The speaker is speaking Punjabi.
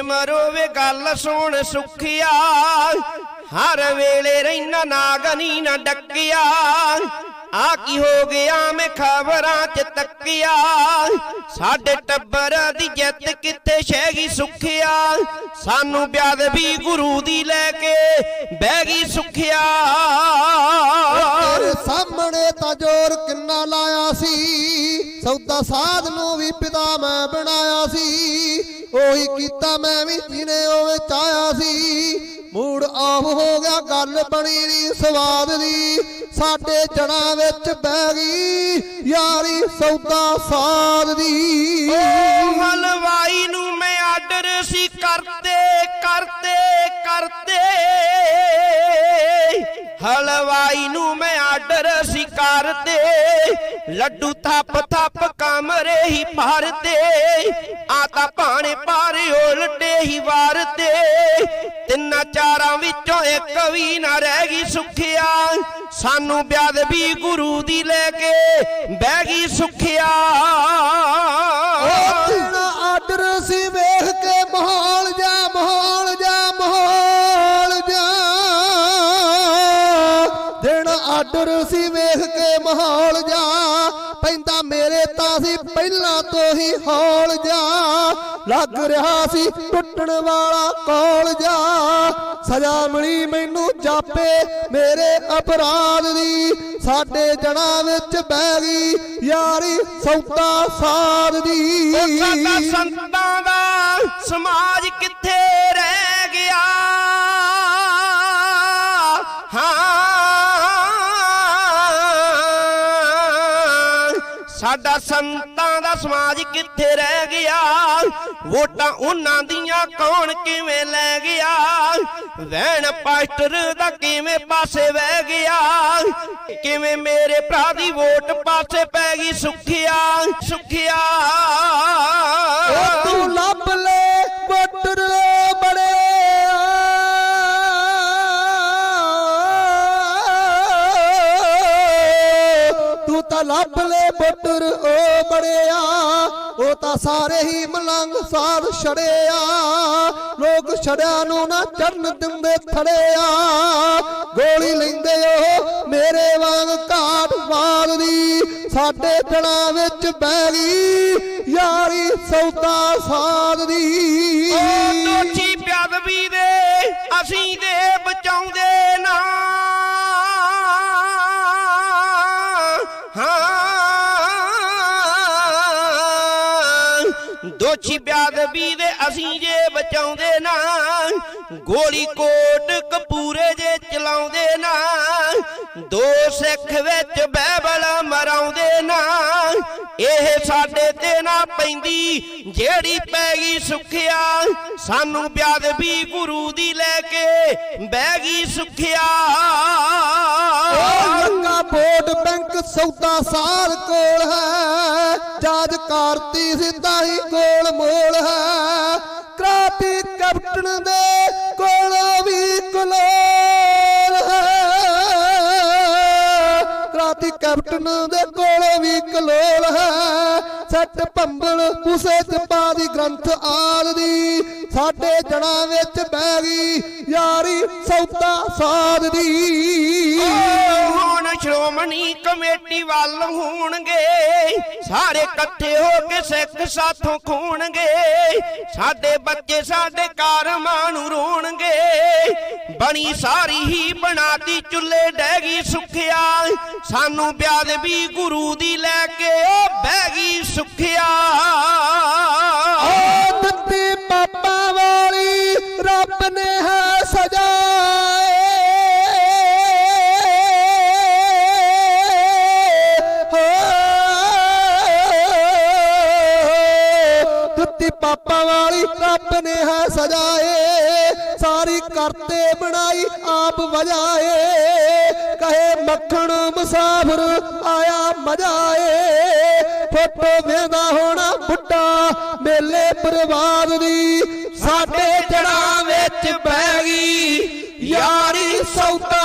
ਮਰੋਵੇ ਗੱਲ ਸੁਣ ਸੁਖਿਆ। ਹਰ ਵੇਲੇ ਰਹਿਣਾ ਨਾਗਨੀ ਨਾ ਡੱਕਿਆ। ਆ ਕੀ ਹੋ ਗਿਆ ਮੈਂ ਖਬਰਾਂ ਚ ਤੱਕਿਆ। ਸਾਡੇ ਟੱਬਰ ਦੀ ਜਿੱਤ ਕਿੱਥੇ ਸ਼ਹਿਗੀ ਸੁਖਿਆ। ਸਾਨੂੰ ਬਿਆਦ ਵੀ ਗੁਰੂ ਦੀ ਲੈ ਕੇ ਬਹਿ ਗਈ ਸੁਖਿਆ। ਤੇਰੇ ਸਾਹਮਣੇ ਤਾਂ ਜ਼ੋਰ ਕਿੰਨਾ ਲਾਇਆ ਸੀ। ਸੌਦਾ ਸਾਧ ਨੂੰ ਵੀ ਪਿਤਾ ਮੈਂ ਬਣਾਇਆ ਸੀ। ਉਹੀ ਕੀਤਾ ਮੈਂ ਵੀ ਜਿਹਨੇ ਉਹ ਚਾਹਿਆ ਸੀ। ਮੂਡ ਆਫ ਹੋ ਗਿਆ, ਗੱਲ ਬਣੀ ਨਹੀਂ ਸਵਾਦ ਦੀ। ਸਾਡੇ ਜੜਾਂ ਵਿੱਚ ਬਹਿ ਗਈ ਯਾਰੀ ਸੌਦਾ ਸਾਧ ਦੀ। ਉਹ ਹਲਵਾਈ ਨੂੰ ਮੈਂ ਆਰਡਰ ਸੀ ਕਰਤੇ ਕਰਤੇ ਕਰਤੇ ਹਲਵਾਈ ਨੂੰ ਮੈਂ ਆਰਡਰ ਸੀ, ਕਰਦੇ। ਲੱਡੂ ਥੱਪ ਥੱਪ ਕਮਰੇ ਹੀ ਭਰਤੇ ਆ ਤਾਂ ਭਾਣੇ ਪਾਰੇ ਉਲਟੇ ਹੀ ਵਾਰਤੇ ਤਿੰਨਾਂ ਚਾਰਾਂ ਵਿੱਚੋਂ ਇੱਕ ਵੀ ਨਾ ਰਹਿ ਗਈ ਸੁਖਿਆ। ਸਾਨੂੰ ਬਿਆਦ ਗੁਰੂ ਦੀ ਲੈ ਕੇ ਬਹਿ ਗਈ ਸੁਖਿਆ। ਉਹ ਸੀ ਵੇਖ ਕੇ ਮਾਹੌਲ ਜਾ ਮਾਹੌਲ ਜਾ ਮਾਹੌਲ ਜਾ। ਦਿਨ ਆਡਰ ਸੀ ਵੇਖ ਕੇ ਮਾਹੌਲ ਜਾ। ਪੈਂਦਾ ਮੇਰੇ ਤਾਂ ਸੀ ਪਹਿਲਾਂ ਤੋਂ ਹੀ ਹੌਲ ਜਾ ਲੱਗ ਰਿਹਾ ਸੀ ਟੁੱਟਣ ਵਾਲਾ ਕੌਲ ਜਾ ਸਜ਼ਾ ਮਿਲੀ ਮੈਨੂੰ ਜਾਪੇ ਮੇਰੇ ਅਪਰਾਧ ਦੀ। ਸਾਡੇ ਜੜਾਂ ਵਿੱਚ ਬਹਿ ਗਈ ਯਾਰੀ ਸੌਦਾ ਸਾਧ ਦੀ। ਉਹ ਸਾਡਾ ਸੰਤਾਂ ਦਾ ਸਮਾਜ ਕਿੱਥੇ ਰਹਿ ਗਿਆ? ਸਾਡਾ ਸੰਤਾਂ ਦਾ ਸਮਾਜ ਕਿੱਥੇ ਰਹਿ ਗਿਆ? ਵੋਟਾਂ ਉਹਨਾਂ ਦੀਆਂ ਕੌਣ ਕਿਵੇਂ ਲੈ ਗਿਆ? ਵੈਣ ਪਾਸਟਰ ਦਾ ਕਿਵੇਂ ਪਾਸੇ ਵਹਿ ਗਿਆ? ਕਿਵੇਂ ਮੇਰੇ ਭਰਾ ਦੀ ਵੋਟ ਪਾਸੇ ਪੈ ਗਈ ਸੁਖਿਆ ਸੁਖਿਆ। ਤਾਂ ਲੱਭ ਲੈ ਬੱਟਰ, ਓ ਬੜਿਆ ਉਹ ਤਾਂ ਸਾਰੇ ਹੀ ਮਲੰਗ ਸਾਧ ਛੜਿਆ। ਲੋਕ ਛੜਿਆ ਨੂੰ ਨਾ ਚਰਨ ਦਿੰਦੇ ਥੜਿਆ। ਗੋਲੀ ਲੈਂਦੇ ਉਹ ਮੇਰੇ ਵਾਂਗ ਘਾਟ ਮਾਰਦੀ ਸਾਡੇ ਜੜਾਂ ਵਿੱਚ ਬਹਿ ਗਈ ਯਾਰੀ ਸੌਦਾ ਸਾਧ ਦੀ। ਉਹ ਦੋਚੀ ਪਿਆਦਵੀ ਦੇ, ਅਸੀਂ ਦੇ ਬਚਾਉਂਦੇ ਨਾ। ਹਾਂ ਦੋਚੀ ਦੇ ਅਸੀਂ ਜੇ ਬਚਾਉਂਦੇ ਨਾ, ਗੋਲੀ ਕੋਟ ਕਪੂਰੇ ਜੇ ਚਲਾਉਂਦੇ ਨਾ, ਦੋ ਸਿੱਖ ਵਿੱਚ ਬਾਈਬਲ ਮਰਾਉਂਦੇ ਨਾ। ਇਹ ਸਾਡੇ ਤੇ ਨਾ ਪੈਂਦੀ, ਜਿਹੜੀ ਪੈ ਗਈ ਸੁਖਿਆ, ਸਾਨੂੰ ਬਿਆਦ ਗੁਰੂ ਦੀ ਲੈ ਕੇ ਬਹਿ ਗਈ ਸੁਖਿਆ। ਉਹ ਲੰਗਾ ਵੋਟ ਬੈਂਕ ਸੌਦਾ ਸਾਲ ਕੋਲ ਹੈ, ਜਾਜ ਕਾਰਤੀ ਸਿੱਧਾ ਹੀ ਗੋਲ ਮੋਲ ਹੈ। ਕ੍ਰਾਂਤੀ ਕੈਪਟਨ ਦੇ ਕ੍ਰਾਂਤੀ ਕੈਪਟਨ ਦੇ ਕੋਲ ਵੀ ਕਲੋਲ ਹੈ। ਸੱਟ ਭੰਬਲ ਉਸੇ ਚ ਪਾ ਗ੍ਰੰਥ ਆਲ ਦੀ। ਸਾਡੇ ਜੜਾਂ ਵਿੱਚ ਬਹਿ ਗਈ ਯਾਰੀ ਸੌਦਾ ਸਾਧ ਦੀ। ਹੁਣ ਸ਼੍ਰੋਮਣੀ ਕਮੇਟੀ ਵੱਲ ਹੋਣਗੇ। ਸਾਰੇ ਇਕੱਠੇ ਹੋ ਕੇ ਸਿੱਖ ਸਾਥੋਂ ਖੂਣਗੇ। ਸਾਡੇ ਬੱਚੇ ਸਾਡੇ ਕਾਰਮਾਂ ਨੂੰ ਰੋਣਗੇ। ਬਣੀ ਸਾਰੀ ਹੀ ਬਣਾਤੀ ਚੁੱਲੇ ਡਹਿ ਗਈ ਸੁਖਿਆ। ਸਾਨੂੰ ਵਿਆਦ ਵੀ ਗੁਰੂ ਦੀ ਲੈ ਕੇ ਉਹ ਬਹਿ ਗਈ ਸੁਖਿਆ। ਪਾਪਾ ਵਾਲੀ ਰੱਬ ਨੇ ਹੈ ਸਜਾਏ, ਸਾਰੀ ਕਰਤੇ ਬਣਾਈ ਆਪ ਵਜਾਏ। ਕਹੇ ਮੱਖਣ ਮੁਸਾਫਰ ਆਇਆ ਮਜਾਏ, ਫੋਟੋ ਵੇਂਦਾ ਹੋਣਾ ਬੁੱਢਾ ਮੇਲੇ ਬਰਬਾਦ ਦੀ। ਸਾਡੇ ਜੜਾਂ ਵਿੱਚ ਬਹਿ ਗਈ ਯਾਰੀ ਸੌਤਾ